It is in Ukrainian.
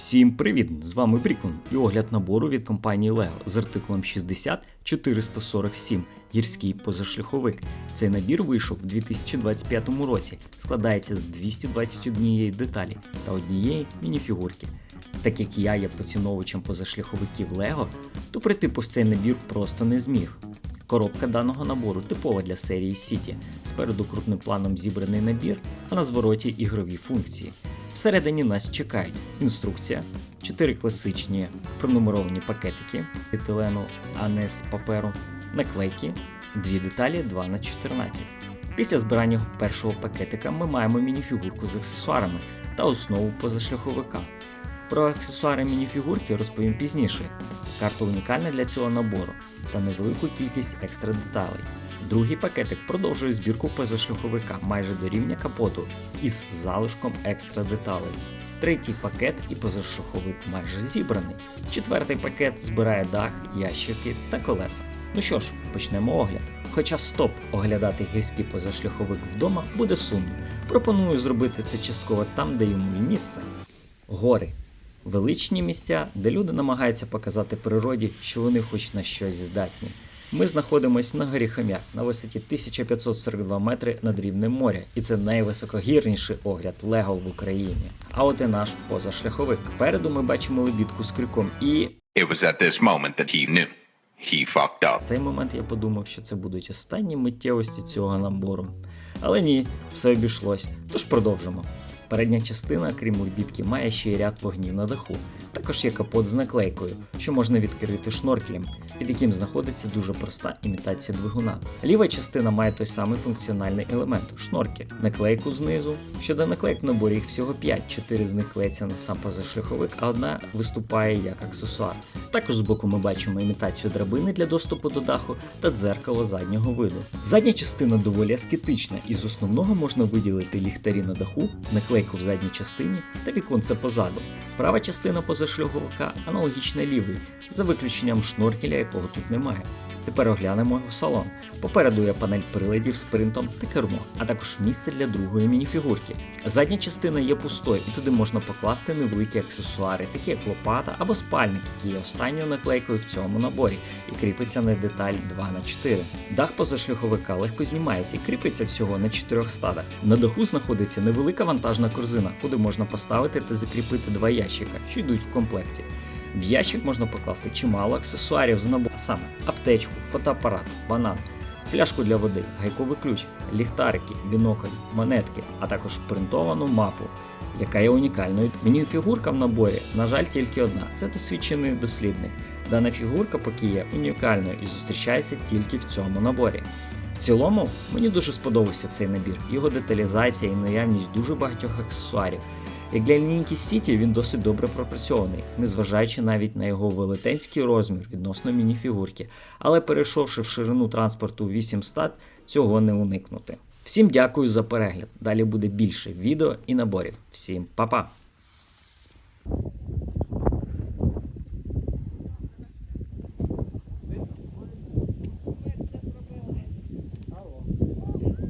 Всім привіт! З вами Бріклен і огляд набору від компанії LEGO з артикулом 60447 гірський позашляховик. Цей набір вийшов у 2025 році, складається з 221 деталі та однієї мініфігурки. Так як я є поціновувачем позашляховиків LEGO, то прийти повз цей набір просто не зміг. Коробка даного набору типова для серії City. Спереду крупним планом зібраний набір, а на звороті ігрові функції. Всередині нас чекають інструкція, 4 класичні пронумеровані пакетики етилену, а не з паперу, наклейки, дві деталі 2 на 14 Після збирання першого пакетика ми маємо мініфігурку з аксесуарами та основу позашляховика. Про аксесуари мініфігурки розповім пізніше. Карта унікальна для цього набору та невелику кількість екстра деталей. Другий пакетик продовжує збірку позашляховика майже до рівня капоту із залишком екстра деталей. Третій пакет і позашляховик майже зібраний. Четвертий пакет збирає дах, ящики та колеса. Ну що ж, почнемо огляд. Хоча стоп оглядати гірський позашляховик вдома буде сумно. Пропоную зробити це частково там, де йому і місце. Гори. Величні місця, де люди намагаються показати природі, що вони хоч на щось здатні. Ми знаходимося на горі Хом'як на висоті 1542 метри над рівнем моря, і це найвисокогірніший огляд Лего в Україні. А от і наш позашляховик. Переду ми бачимо лебідку з крюком, і It was at this moment that he knew. He fucked up. в цей момент я подумав, що це будуть останні миттєвості цього набору. Але ні, все обійшлось. Тож продовжимо. Передня частина, крім лебідки, має ще й ряд вогнів на даху. Також є капот з наклейкою, що можна відкрити шноркелем, під яким знаходиться дуже проста імітація двигуна. Ліва частина має той самий функціональний елемент шноркель, наклейку знизу. Щодо наклейк в наборі їх всього 5, 4 з них клеїться на сам позашляховик, а одна виступає як аксесуар. Також збоку ми бачимо імітацію драбини для доступу до даху та дзеркало заднього виду. Задня частина доволі аскетична, і з основного можна виділити ліхтарі на даху, наклейку в задній частині та віконце позаду. Права частина позашляховика аналогічна лівій, за виключенням шноркеля, якого тут немає. Тепер оглянемо його салон. Попереду є панель приладів з принтом та кермо, а також місце для другої мініфігурки. Задня частина є пустою, і туди можна покласти невеликі аксесуари, такі як лопата або спальник, який є останньою наклейкою в цьому наборі і кріпиться на деталь 2х4. Дах позашляховика легко знімається і кріпиться всього на 4 стадах. На даху знаходиться невелика вантажна корзина, куди можна поставити та закріпити два ящика, що йдуть в комплекті. В ящик можна покласти чимало аксесуарів з набору, а саме аптечку, фотоапарат, банан, пляшку для води, гайковий ключ, ліхтарики, бінокль, монетки, а також принтовану мапу, яка є унікальною. Мініфігурка в наборі, на жаль, тільки одна. Це досвідчений дослідник. Дана фігурка поки є унікальною і зустрічається тільки в цьому наборі. В цілому мені дуже сподобався цей набір, його деталізація і наявність дуже багатьох аксесуарів. Як для лінійки Сіті він досить добре пропрацьований, незважаючи навіть на його велетенський розмір відносно мініфігурки, але перейшовши в ширину транспорту 8 стат, цього не уникнути. Всім дякую за перегляд. Далі буде більше відео і наборів. Всім па-па!